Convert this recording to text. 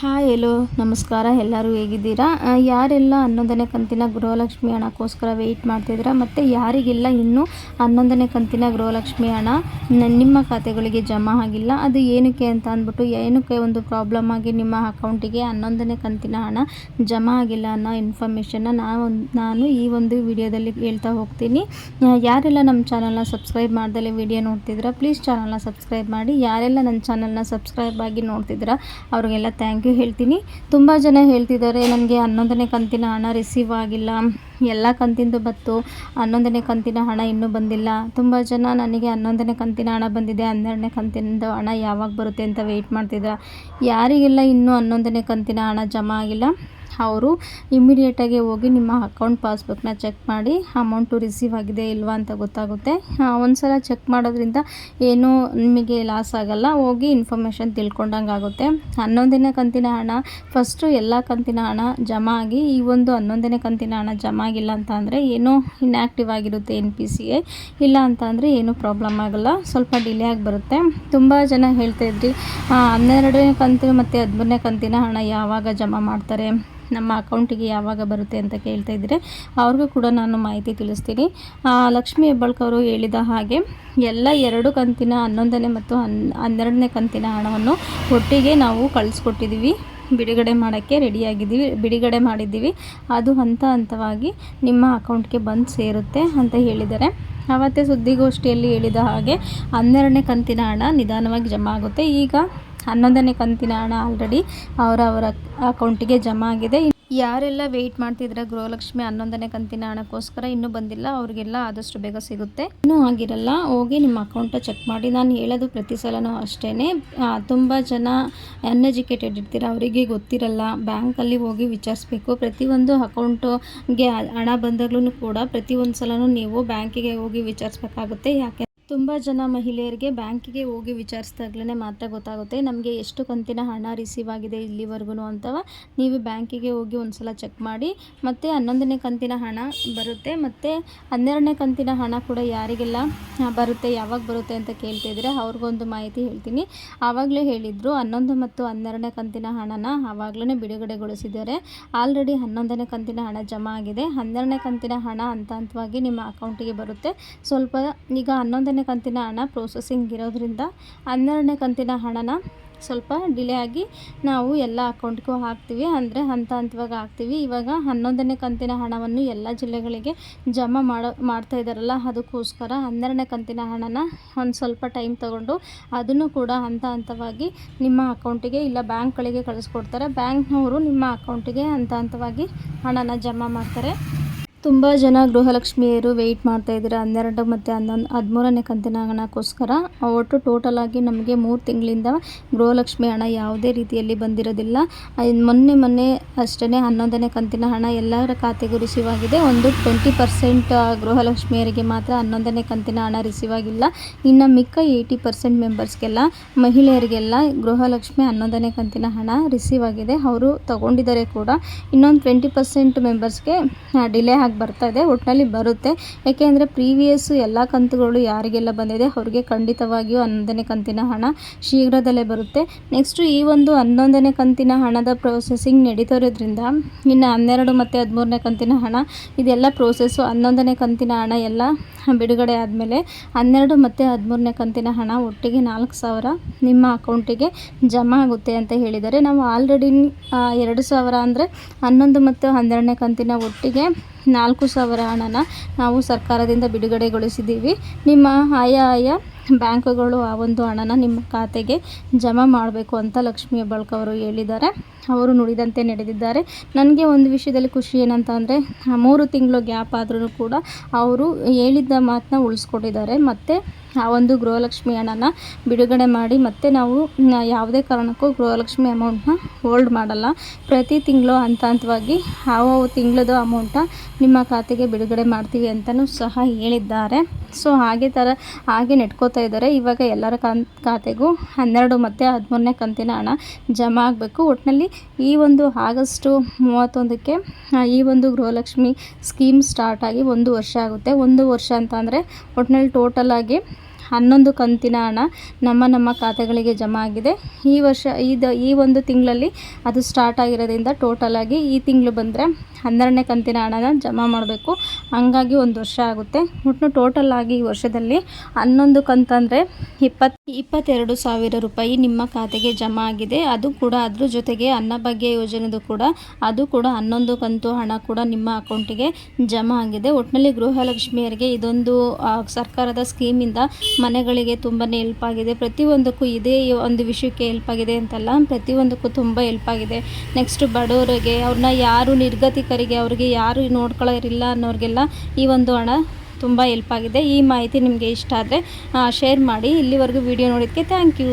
Hi ಎಲ್ಲೋ ನಮಸ್ಕಾರ, ಎಲ್ಲರೂ ಹೇಗಿದ್ದೀರಾ? ಯಾರೆಲ್ಲ ಹನ್ನೊಂದನೇ ಕಂತಿನ ಗೃಹಲಕ್ಷ್ಮಿ ಹಣಕ್ಕೋಸ್ಕರ ವೆಯ್ಟ್ ಮಾಡ್ತಿದ್ದೀರಾ? ಮತ್ತು ಯಾರಿಗೆಲ್ಲ ಇನ್ನೂ ಹನ್ನೊಂದನೇ ಕಂತಿನ ಗೃಹಲಕ್ಷ್ಮಿ ಹಣ ನಿಮ್ಮ ಖಾತೆಗಳಿಗೆ ಜಮಾ ಆಗಿಲ್ಲ. ಅದು ಏನಕ್ಕೆ ಅಂತ ಅಂದ್ಬಿಟ್ಟು ಏನಕ್ಕೆ ಒಂದು ಪ್ರಾಬ್ಲಮ್ ಆಗಿ ನಿಮ್ಮ ಅಕೌಂಟಿಗೆ ಹನ್ನೊಂದನೇ ಕಂತಿನ ಹಣ ಜಮಾ ಆಗಿಲ್ಲ ಅನ್ನೋ ಇನ್ಫಾರ್ಮೇಷನ್ನ ನಾನು ನಾನು ಈ ಒಂದು ವಿಡಿಯೋದಲ್ಲಿ ಹೇಳ್ತಾ ಹೋಗ್ತೀನಿ. ಯಾರೆಲ್ಲ ನಮ್ಮ ಚಾನಲ್ನ ಸಬ್ಸ್ಕ್ರೈಬ್ ಮಾಡ್ದಲೇ ವಿಡಿಯೋ ನೋಡ್ತಿದ್ದೀರಾ ಪ್ಲೀಸ್ ಚಾನಲ್ನ ಸಬ್ಸ್ಕ್ರೈಬ್ ಮಾಡಿ. ಯಾರೆಲ್ಲ ನನ್ನ ಚಾನಲ್ನ ಸಬ್ಸ್ಕ್ರೈಬ್ ಆಗಿ ನೋಡ್ತಿದ್ದೀರಾ, ಅವ್ರಿಗೆಲ್ಲ ಥ್ಯಾಂಕ್ ಯು ಹೇಳ್ತೀನಿ. ತುಂಬ ಜನ ಹೇಳ್ತಿದ್ದಾರೆ ನನಗೆ ಹನ್ನೊಂದನೇ ಕಂತಿನ ಹಣ ರಿಸೀವ್ ಆಗಿಲ್ಲ. ಎಲ್ಲ ಕಂತಿಂದು ಬತ್ತು ಹನ್ನೊಂದನೇ ಕಂತಿನ ಹಣ ಇನ್ನೂ ಬಂದಿಲ್ಲ. ತುಂಬ ಜನ ನನಗೆ ಹನ್ನೊಂದನೇ ಕಂತಿನ ಹಣ ಬಂದಿದೆ, ಹನ್ನೆರಡನೇ ಕಂತಿನದು ಹಣ ಯಾವಾಗ ಬರುತ್ತೆ ಅಂತ ವೆಯ್ಟ್ ಮಾಡ್ತಿದ್ದಾರೆ ಯಾರಿಗೆಲ್ಲ ಇನ್ನೂ ಹನ್ನೊಂದನೇ ಕಂತಿನ ಹಣ ಜಮಾ ಆಗಿಲ್ಲ? ಅವರು ಇಮಿಡಿಯೇಟಾಗಿ ಹೋಗಿ ನಿಮ್ಮ ಅಕೌಂಟ್ ಪಾಸ್ಬುಕ್ನ ಚೆಕ್ ಮಾಡಿ ಅಮೌಂಟು ರಿಸೀವ್ ಆಗಿದೆ ಇಲ್ವಾ ಅಂತ ಗೊತ್ತಾಗುತ್ತೆ. ಒಂದು ಸಲ ಚೆಕ್ ಮಾಡೋದ್ರಿಂದ ಏನೂ ನಿಮಗೆ ಲಾಸ್ ಆಗಲ್ಲ. ಹೋಗಿ ಇನ್ಫಾರ್ಮೇಷನ್ ತಿಳ್ಕೊಂಡಂಗೆ ಆಗುತ್ತೆ. ಹನ್ನೊಂದನೇ ಕಂತಿನ ಹಣ ಫಸ್ಟು ಎಲ್ಲ ಕಂತಿನ ಹಣ ಜಮಾ ಆಗಿ, ಈ ಒಂದು ಹನ್ನೊಂದನೇ ಕಂತಿನ ಹಣ ಜಮಾ ಆಗಿಲ್ಲ ಅಂತ ಅಂದರೆ ಏನೋ ಇನ್ಯಾಕ್ಟಿವ್ ಆಗಿರುತ್ತೆ ಎನ್ ಪಿ ಸಿ ಎ ಇಲ್ಲ ಅಂತ ಅಂದರೆ ಏನೂ ಪ್ರಾಬ್ಲಮ್ ಆಗಲ್ಲ. ಸ್ವಲ್ಪ ಡಿಲೇ ಆಗಿ ಬರುತ್ತೆ. ತುಂಬ ಜನ ಹೇಳ್ತಾ ಇದ್ರಿ ಹನ್ನೆರಡನೇ ಕಂತು ಮತ್ತು ಹದಿಮೂರನೇ ಕಂತಿನ ಹಣ ಯಾವಾಗ ಜಮಾ ಮಾಡ್ತಾರೆ? ನಮ್ಮ ಅಕೌಂಟಿಗೆ ಯಾವಾಗ ಬರುತ್ತೆ ಅಂತ ಕೇಳ್ತಾ ಇದ್ದರೆ ಅವ್ರಿಗೂ ಕೂಡ ನಾನು ಮಾಹಿತಿ ತಿಳಿಸ್ತೀನಿ. ಆ, ಹೆಬ್ಬಾಳ್ಕವರು ಹೆಬ್ಬಾಳ್ಕ ಹೇಳಿದ ಹಾಗೆ ಎಲ್ಲ ಎರಡು ಕಂತಿನ ಹನ್ನೊಂದನೇ ಮತ್ತು ಹನ್ ಹನ್ನೆರಡನೇ ಕಂತಿನ ಹಣವನ್ನು ಒಟ್ಟಿಗೆ ನಾವು ಕಳಿಸ್ಕೊಟ್ಟಿದ್ದೀವಿ. ಬಿಡುಗಡೆ ಮಾಡೋಕ್ಕೆ ರೆಡಿಯಾಗಿದ್ದೀವಿ ಬಿಡುಗಡೆ ಮಾಡಿದ್ದೀವಿ. ಅದು ಹಂತ ಹಂತವಾಗಿ ನಿಮ್ಮ ಅಕೌಂಟ್ಗೆ ಬಂದು ಸೇರುತ್ತೆ ಅಂತ ಹೇಳಿದ್ದಾರೆ. ಅವತ್ತೇ ಸುದ್ದಿಗೋಷ್ಠಿಯಲ್ಲಿ ಹೇಳಿದ ಹಾಗೆ ಹನ್ನೆರಡನೇ ಕಂತಿನ ಹಣ ನಿಧಾನವಾಗಿ ಜಮಾ ಆಗುತ್ತೆ. ಈಗ ಹನ್ನೊಂದನೇ ಕಂತಿನ ಹಣ ಆಲ್ರೆಡಿ ಅವರ ಅವರ ಅಕೌಂಟಿಗೆ ಜಮಾ ಆಗಿದೆ. ಯಾರೆಲ್ಲ ವೆಯ್ಟ್ ಮಾಡ್ತಿದ್ರೆ ಗೃಹಲಕ್ಷ್ಮಿ ಹನ್ನೊಂದನೇ ಕಂತಿನ ಹಣಕ್ಕೋಸ್ಕರ? ಇನ್ನೂ ಬಂದಿಲ್ಲ, ಅವರಿಗೆಲ್ಲ ಆದಷ್ಟು ಬೇಗ ಸಿಗುತ್ತೆ. ಇನ್ನೂ ಆಗಿರಲ್ಲ, ಹೋಗಿ ನಿಮ್ಮ ಅಕೌಂಟ್ ಚೆಕ್ ಮಾಡಿ. ನಾನು ಹೇಳೋದು ಪ್ರತಿ ಸಲನೂ ಅಷ್ಟೇ ತುಂಬ ಜನ ಅನ್ಎಜುಕೇಟೆಡ್ ಇರ್ತೀರ, ಅವರಿಗೆ ಗೊತ್ತಿರಲ್ಲ. ಬ್ಯಾಂಕಲ್ಲಿ ಹೋಗಿ ವಿಚಾರಿಸ್ಬೇಕು. ಪ್ರತಿಯೊಂದು ಅಕೌಂಟುಗೆ ಹಣ ಬಂದಾಗ್ಲೂ ಕೂಡ ಪ್ರತಿಯೊಂದು ಸಲನೂ ನೀವು ಬ್ಯಾಂಕಿಗೆ ಹೋಗಿ ವಿಚಾರಿಸ್ಬೇಕಾಗುತ್ತೆ. ಯಾಕೆ ತುಂಬ ಜನ ಮಹಿಳೆಯರಿಗೆ ಬ್ಯಾಂಕಿಗೆ ಹೋಗಿ ವಿಚಾರಿಸಿದಾಗಲೇ ಮಾತ್ರ ಗೊತ್ತಾಗುತ್ತೆ. ನಮಗೆ ಎಷ್ಟು ಕಂತಿನ ಹಣ ರಿಸೀವ್ ಆಗಿದೆ ಇಲ್ಲಿವರೆಗೂ ಅಂತವ ನೀವು ಬ್ಯಾಂಕಿಗೆ ಹೋಗಿ ಒಂದ್ಸಲ ಚೆಕ್ ಮಾಡಿ. ಮತ್ತು ಹನ್ನೊಂದನೇ ಕಂತಿನ ಹಣ ಬರುತ್ತೆ. ಮತ್ತು ಹನ್ನೆರಡನೇ ಕಂತಿನ ಹಣ ಕೂಡ ಯಾರಿಗೆಲ್ಲ ಬರುತ್ತೆ, ಯಾವಾಗ ಬರುತ್ತೆ ಅಂತ ಕೇಳ್ತಿದ್ರೆ ಅವ್ರಿಗೊಂದು ಮಾಹಿತಿ ಹೇಳ್ತೀನಿ. ಆವಾಗಲೇ ಹೇಳಿದರು, ಹನ್ನೊಂದು ಮತ್ತು ಹನ್ನೆರಡನೇ ಕಂತಿನ ಹಣನ ಆವಾಗಲೇ ಬಿಡುಗಡೆಗೊಳಿಸಿದ್ದಾರೆ. ಆಲ್ರೆಡಿ ಹನ್ನೊಂದನೇ ಕಂತಿನ ಹಣ ಜಮಾ ಆಗಿದೆ. ಹನ್ನೆರಡನೇ ಕಂತಿನ ಹಣ ಹಂತ ಹಂತವಾಗಿ ನಿಮ್ಮ ಅಕೌಂಟಿಗೆ ಬರುತ್ತೆ. ಸ್ವಲ್ಪ ಈಗ ಹನ್ನೊಂದನೇ ಕಂತಿನ ಹಣ ಪ್ರೊಸೆಸಿಂಗ್ ಇರೋದ್ರಿಂದ ಹನ್ನೆರಡನೇ ಕಂತಿನ ಹಣನ ಸ್ವಲ್ಪ ಡಿಲೇ ಆಗಿ ನಾವು ಎಲ್ಲ ಅಕೌಂಟ್ಗೂ ಹಾಕ್ತೀವಿ. ಅಂದರೆ ಹಂತ ಹಂತವಾಗಿ ಹಾಕ್ತೀವಿ. ಇವಾಗ ಹನ್ನೊಂದನೇ ಕಂತಿನ ಹಣವನ್ನು ಎಲ್ಲ ಜಿಲ್ಲೆಗಳಿಗೆ ಜಮಾ ಮಾಡೋ, ಮಾಡ್ತಾ ಇದ್ದಾರಲ್ಲ ಅದಕ್ಕೋಸ್ಕರ ಹನ್ನೆರಡನೇ ಕಂತಿನ ಹಣನ ಒಂದು ಸ್ವಲ್ಪ ಟೈಮ್ ತಗೊಂಡು ಅದನ್ನು ಕೂಡ ಹಂತ ಹಂತವಾಗಿ ನಿಮ್ಮ ಅಕೌಂಟಿಗೆ ಇಲ್ಲ ಬ್ಯಾಂಕ್ಗಳಿಗೆ ಕಳಿಸ್ಕೊಡ್ತಾರೆ. ಬ್ಯಾಂಕ್ನವರು ನಿಮ್ಮ ಅಕೌಂಟಿಗೆ ಹಂತ ಹಂತವಾಗಿ ಹಣನ ಜಮಾ ಮಾಡ್ತಾರೆ. ತುಂಬ ಜನ ಗೃಹಲಕ್ಷ್ಮಿಯರು ವೆಯ್ಟ್ ಮಾಡ್ತಾ ಇದ್ದಾರೆ? ಹನ್ನೆರಡು ಮತ್ತು ಹನ್ನೊಂದು, ಹದಿಮೂರನೇ ಕಂತಿನ ಹಣಕ್ಕೋಸ್ಕರ. ಒಟ್ಟು ಟೋಟಲ್ ಆಗಿ ನಮಗೆ ಮೂರು ತಿಂಗಳಿಂದ ಗೃಹಲಕ್ಷ್ಮಿ ಹಣ ಯಾವುದೇ ರೀತಿಯಲ್ಲಿ ಬಂದಿರೋದಿಲ್ಲ. ಮೊನ್ನೆ ಮೊನ್ನೆ ಅಷ್ಟೇ ಹನ್ನೊಂದನೇ ಕಂತಿನ ಹಣ ಎಲ್ಲರ ಖಾತೆಗೂ ರಿಸೀವ್ ಆಗಿದೆ. ಒಂದು ಟ್ವೆಂಟಿ ಪರ್ಸೆಂಟ್ ಗೃಹಲಕ್ಷ್ಮಿಯರಿಗೆ ಮಾತ್ರ ಹನ್ನೊಂದನೇ ಕಂತಿನ ಹಣ ರಿಸೀವ್ ಆಗಿಲ್ಲ. ಇನ್ನು ಮಿಕ್ಕ ಏಯ್ಟಿ ಪರ್ಸೆಂಟ್ ಮೆಂಬರ್ಸ್ಗೆಲ್ಲ ಮಹಿಳೆಯರಿಗೆಲ್ಲ ಗೃಹಲಕ್ಷ್ಮಿ ಹನ್ನೊಂದನೇ ಕಂತಿನ ಹಣ ರಿಸೀವ್ ಆಗಿದೆ. ಅವರು ತಗೊಂಡಿದ್ದಾರೆ ಕೂಡ. ಇನ್ನೊಂದು ಟ್ವೆಂಟಿ ಪರ್ಸೆಂಟ್ ಮೆಂಬರ್ಸ್ಗೆ ಡಿಲೇ ಆಗಿ ಬರ್ತಾ ಇದೆ ಒಟ್ಟಿನಲ್ಲಿ ಬರುತ್ತೆ. ಯಾಕೆಂದರೆ ಪ್ರೀವಿಯಸ್ಸು ಎಲ್ಲ ಕಂತುಗಳು ಯಾರಿಗೆಲ್ಲ ಬಂದಿದೆ ಅವ್ರಿಗೆ ಖಂಡಿತವಾಗಿಯೂ ಹನ್ನೊಂದನೇ ಕಂತಿನ ಹಣ ಶೀಘ್ರದಲ್ಲೇ ಬರುತ್ತೆ. ನೆಕ್ಸ್ಟು ಈ ಒಂದು ಹನ್ನೊಂದನೇ ಕಂತಿನ ಹಣದ ಪ್ರೊಸೆಸಿಂಗ್ ನಡೀತಿರೋದ್ರಿಂದ ಇನ್ನು ಹನ್ನೆರಡು ಮತ್ತು ಹದಿಮೂರನೇ ಕಂತಿನ ಹಣ, ಇದೆಲ್ಲ ಪ್ರೋಸೆಸ್ಸು ಹನ್ನೊಂದನೇ ಕಂತಿನ ಹಣ ಎಲ್ಲ ಬಿಡುಗಡೆ ಆದಮೇಲೆ ಹನ್ನೆರಡು ಮತ್ತು ಹದಿಮೂರನೇ ಕಂತಿನ ಹಣ ಒಟ್ಟಿಗೆ ನಾಲ್ಕು ಸಾವಿರ ನಿಮ್ಮ ಅಕೌಂಟಿಗೆ ಜಮಾ ಆಗುತ್ತೆ ಅಂತ ಹೇಳಿದ್ದಾರೆ. ನಾವು ಆಲ್ರೆಡಿ ಎರಡು ಸಾವಿರ ಅಂದರೆ ಹನ್ನೊಂದು ಮತ್ತು ಹನ್ನೆರಡನೇ ಕಂತಿನ ಒಟ್ಟಿಗೆ ನಾಲ್ಕು ಸಾವಿರ ಹಣನ ನಾವು ಸರ್ಕಾರದಿಂದ ಬಿಡುಗಡೆಗೊಳಿಸಿದ್ದೀವಿ. ನಿಮ್ಮ ಆಯಾ ಆಯಾ ಬ್ಯಾಂಕುಗಳು ಆ ಒಂದು ಹಣನ ನಿಮ್ಮ ಖಾತೆಗೆ ಜಮಾ ಮಾಡಬೇಕು ಅಂತ ಲಕ್ಷ್ಮೀ ಹೆಬ್ಬಾಳ್ಕ ಅವರು ಹೇಳಿದ್ದಾರೆ. ಅವರು ನುಡಿದಂತೆ ನಡೆದಿದ್ದಾರೆ. ನನಗೆ ಒಂದು ವಿಷಯದಲ್ಲಿ ಖುಷಿ ಏನಂತ ಅಂದರೆ, ಮೂರು ತಿಂಗಳು ಗ್ಯಾಪ್ ಆದ್ರೂ ಕೂಡ ಅವರು ಹೇಳಿದ್ದ ಮಾತನ್ನ ಉಳಿಸ್ಕೊಂಡಿದ್ದಾರೆ. ಮತ್ತು ಆ ಒಂದು ಗೃಹಲಕ್ಷ್ಮಿ ಹಣನ ಬಿಡುಗಡೆ ಮಾಡಿ ಮತ್ತೆ ನಾವು ಯಾವುದೇ ಕಾರಣಕ್ಕೂ ಗೃಹಲಕ್ಷ್ಮಿ ಅಮೌಂಟ್ನ ಹೋಲ್ಡ್ ಮಾಡಲ್ಲ. ಪ್ರತಿ ತಿಂಗಳು ಹಂತ ಹಂತವಾಗಿ ಯಾವ ತಿಂಗಳದು ಅಮೌಂಟ ನಿಮ್ಮ ಖಾತೆಗೆ ಬಿಡುಗಡೆ ಮಾಡ್ತೀವಿ ಅಂತಲೂ ಸಹ ಹೇಳಿದ್ದಾರೆ. ಸೊ ಹಾಗೆ ಥರ ಹಾಗೆ ನೆಟ್ಕೋತಾ ಇದ್ದಾರೆ. ಇವಾಗ ಎಲ್ಲರ ಕನ್, ಖಾತೆಗೂ ಹನ್ನೆರಡು ಮತ್ತು ಹದಿಮೂರನೇ ಕಂತಿನ ಹಣ ಜಮಾ ಆಗಬೇಕು. ಒಟ್ಟಿನಲ್ಲಿ ಈ ಒಂದು ಆಗಸ್ಟು ಮೂವತ್ತೊಂದಕ್ಕೆ ಈ ಒಂದು ಗೃಹಲಕ್ಷ್ಮಿ ಸ್ಕೀಮ್ ಸ್ಟಾರ್ಟ್ ಆಗಿ ಒಂದು ವರ್ಷ ಆಗುತ್ತೆ. ಒಂದು ವರ್ಷ ಅಂತ ಅಂದರೆ ಒಟ್ಟಿನಲ್ಲಿ ಟೋಟಲ್ ಆಗಿ ಹನ್ನೊಂದು ಕಂತಿನ ಹಣ ನಮ್ಮ ನಮ್ಮ ಖಾತೆಗಳಿಗೆ ಜಮಾ ಆಗಿದೆ. ಈ ವರ್ಷ ಇದು ಈ ಒಂದು ತಿಂಗಳಲ್ಲಿ ಅದು ಸ್ಟಾರ್ಟ್ ಆಗಿರೋದ್ರಿಂದ ಟೋಟಲಾಗಿ ಈ ತಿಂಗಳು ಬಂದರೆ ಹನ್ನೆರಡನೇ ಕಂತಿನ ಹಣನ ಜಮಾ ಮಾಡಬೇಕು. ಹಂಗಾಗಿ ಒಂದು ವರ್ಷ ಆಗುತ್ತೆ. ಒಟ್ಟು ಟೋಟಲ್ ಆಗಿ ಈ ವರ್ಷದಲ್ಲಿ ಹನ್ನೊಂದು ಕಂತಂದರೆ ಇಪ್ಪತ್ತು ಇಪ್ಪತ್ತೆರಡು ಸಾವಿರ ರೂಪಾಯಿ ನಿಮ್ಮ ಖಾತೆಗೆ ಜಮಾ ಆಗಿದೆ. ಅದು ಕೂಡ ಅದ್ರ ಜೊತೆಗೆ ಅನ್ನಭಾಗ್ಯ ಯೋಜನೆದು ಕೂಡ, ಅದು ಕೂಡ ಹನ್ನೊಂದು ಕಂತು ಹಣ ಕೂಡ ನಿಮ್ಮ ಅಕೌಂಟಿಗೆ ಜಮಾ ಆಗಿದೆ. ಒಟ್ಟಿನಲ್ಲಿ ಗೃಹಲಕ್ಷ್ಮಿಯರಿಗೆ ಇದೊಂದು ಸರ್ಕಾರದ ಸ್ಕೀಮಿಂದ ಮನೆಗಳಿಗೆ ತುಂಬಾ ಹೆಲ್ಪ್ ಆಗಿದೆ. ಪ್ರತಿಯೊಂದಕ್ಕೂ ಇದೇ ಒಂದು ವಿಷಯಕ್ಕೆ ಹೆಲ್ಪ್ ಆಗಿದೆ ಅಂತಲ್ಲ, ಪ್ರತಿಯೊಂದಕ್ಕೂ ತುಂಬ ಹೆಲ್ಪ್ ಆಗಿದೆ. ನೆಕ್ಸ್ಟ್ ಬಡವರಿಗೆ, ಅವ್ರನ್ನ ಯಾರು ನಿರ್ಗತಿಕರಿಗೆ, ಅವ್ರಿಗೆ ಯಾರು ನೋಡ್ಕೊಳ್ಳೋರಿಲ್ಲ ಅನ್ನೋರಿಗೆಲ್ಲ ಈ ಒಂದು ಹಣ ತುಂಬ ಹೆಲ್ಪ್ ಆಗಿದೆ. ಈ ಮಾಹಿತಿ ನಿಮಗೆ ಇಷ್ಟ ಆದರೆ ಶೇರ್ ಮಾಡಿ. ಇಲ್ಲಿವರೆಗೂ ವಿಡಿಯೋ ನೋಡಿದ್ದಕ್ಕೆ ಥ್ಯಾಂಕ್ ಯು